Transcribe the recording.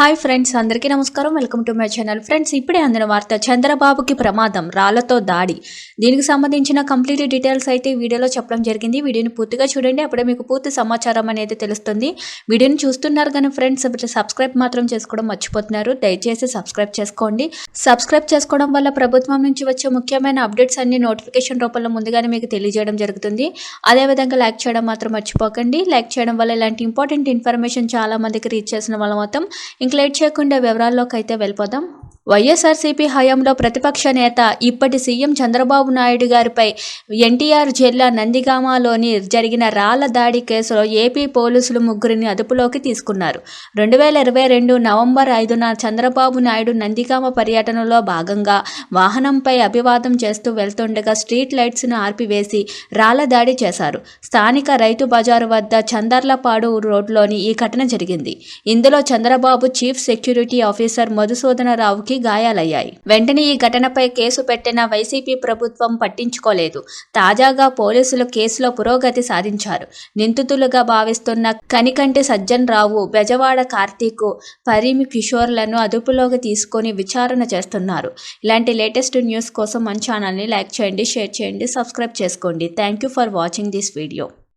Hi friends అందరికీ నమస్కారం. Welcome to my channel. Friends ఇప్పుడే అందిన వార్త చంద్రబాబుకి ప్రమాదం రాళ్ళతో దాడి. దీనికి సంబంధించిన కంప్లీట్ డీటెయిల్స్ అయితే వీడియోలో చెప్పడం జరిగింది. వీడియోని పూర్తిగా చూడండి. అప్పుడే మీకు పూర్తి సమాచారం అనేది తెలుస్తుంది. వీడియోని చూస్తున్నారు కానీ ఫ్రెండ్స్ సబ్స్క్రైబ్ మాత్రం చేసుకోవడం మర్చిపోతున్నారు. దయచేసి సబ్స్క్రైబ్ చేసుకోండి. సబ్స్క్రైబ్ చేసుకోవడం వల్ల ప్రభుత్వం నుంచి వచ్చే ముఖ్యమైన అప్డేట్స్ అన్ని నోటిఫికేషన్ రూపంలో ముందుగానే మీకు తెలియజేయడం జరుగుతుంది. అదేవిధంగా లైక్ చేయడం మాత్రం మర్చిపోకండి. లైక్ చేయడం వల్ల ఇలాంటి ఇంపార్టెంట్ ఇన్ఫర్మేషన్ చాలా మందికి రీచ్ చేసిన వల్ల మొత్తం ఇంక లేట్ చేయకుండా వివరాల్లోకి అయితే వెళ్ళిపోదాం. వైఎస్ఆర్సీపీ హయాంలో ప్రతిపక్ష నేత ఇప్పటి సీఎం చంద్రబాబు నాయుడు గారిపై ఎన్టీఆర్ జిల్లా నందిగామలోని జరిగిన రాళ్ళ దాడి కేసులో ఏపీ పోలీసులు ముగ్గురిని అదుపులోకి తీసుకున్నారు. రెండు వేల ఇరవై రెండు నవంబర్ ఐదున చంద్రబాబు నాయుడు నందిగామ పర్యటనలో భాగంగా వాహనంపై అభివాదం చేస్తూ వెళ్తుండగా స్ట్రీట్ లైట్స్ను ఆర్పివేసి రాళ్ళ దాడి చేశారు. స్థానిక రైతు బజారు వద్ద చందర్లపాడు రోడ్లోని ఈ ఘటన జరిగింది. ఇందులో చంద్రబాబు చీఫ్ సెక్యూరిటీ ఆఫీసర్ మధుసూదనరావుకి గాయాలయ్యాయి. వెంటనే ఈ ఘటనపై కేసు పెట్టిన వైసీపీ ప్రభుత్వం పట్టించుకోలేదు. తాజాగా పోలీసులు కేసులో పురోగతి సాధించారు. నిందితులుగా భావిస్తున్న కనికంటి సజ్జన్ రావు బెజవాడ కార్తీక్ పరిమి కిషోర్లను అదుపులోకి తీసుకొని విచారణ చేస్తున్నారు. ఇలాంటి లేటెస్ట్ న్యూస్ కోసం మన ఛానల్ని లైక్ చేయండి షేర్ చేయండి సబ్స్క్రైబ్ చేసుకోండి. Thank you for watching this video.